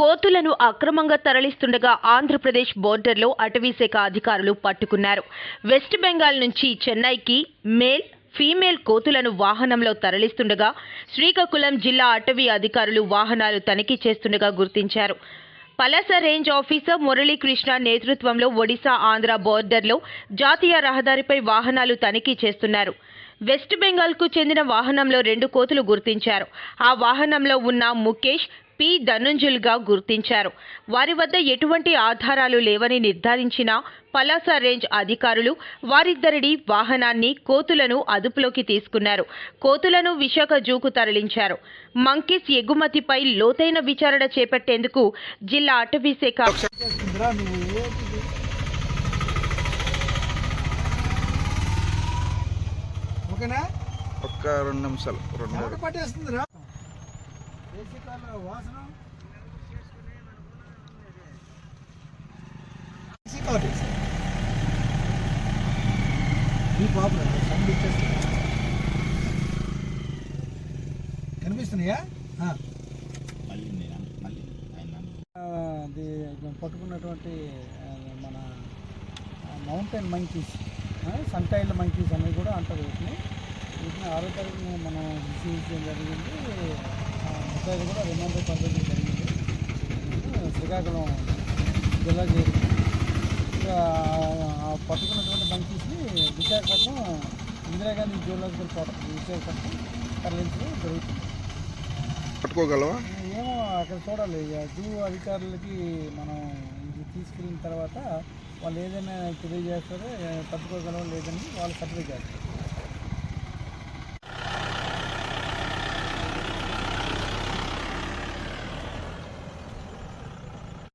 కోతులను అక్రమంగా తరలిస్తుండగా ఆంధ్రప్రదేశ్ బోర్డర్లో అటవీశాఖ అధికారులు పట్టుకున్నారు. వెస్ట్ బెంగాల్ నుంచి చెన్నైకి మేల్ ఫీమేల్ కోతులను వాహనంలో తరలిస్తుండగా శ్రీకాకుళం జిల్లా అటవీ అధికారులు వాహనాలు తనిఖీ చేస్తుండగా గుర్తించారు. పలాస రేంజ్ ఆఫీసర్ మురళీకృష్ణ నేతృత్వంలో ఒడిశా ఆంధ్ర బోర్డర్లో జాతీయ రహదారిపై వాహనాలు తనిఖీ చేస్తున్నారు. వెస్ట్ బెంగాల్కు చెందిన వాహనంలో రెండు కోతులు గుర్తించారు. ఆ వాహనంలో ఉన్న ముఖేష్ పి ధనుంజుల్గా గుర్తించారు. వారి వద్ద ఎటువంటి ఆధారాలు లేవని నిర్ధారించిన పలాస రేంజ్ అధికారులు వారిద్దరిని వాహనాన్ని కోతులను అదుపులోకి తీసుకున్నారు. కోతులను విశాఖ జూకు తరలించారు. మంకీస్ ఎగుమతిపై లోతైన విచారణ చేపట్టేందుకు జిల్లా అటవీ శాఖ ఓకేనా ఒక్క రెండు నిమిషాలు రెండు పట్టేస్తుందిరా? దేశకాల వాసన. ఏసీ కావాలి. ఈ పాపరా సౌండ్ ఇచ్చేస్తుంది. కనిపిస్తున్నాయా? ఆ. ఆ, అది పట్టుకున్నటువంటి మన మౌంటైన్ మంకీస్ సన్టైల్ మంకీస్ అనేవి కూడా అంటారు వీటిని వీటిని ఆరోగ్యంగా మనం రిసీవ్ జరిగింది. ఐదు కూడా రిమాండ్ పంపించడం జరిగింది. శ్రీకాకుళం జిల్లా చేరింది పట్టుకున్నటువంటి మంకీస్ని విశాఖపట్నం ఇందిరాగాంధీ జూలాజికల్ పార్క్ విశాఖపట్నం తరలించడం జరుగుతుంది. పట్టుకోగలవా? ఏమో అక్కడ చూడాలి. జూ అధికారులకి మనం ఇది తీసుకెళ్ళిన తర్వాత వాళ్ళు ఏదైనా తెలియజేస్తారో పట్టుకోగలవో లేదని వాళ్ళు సర్టిఫికేట్ చేస్తారు.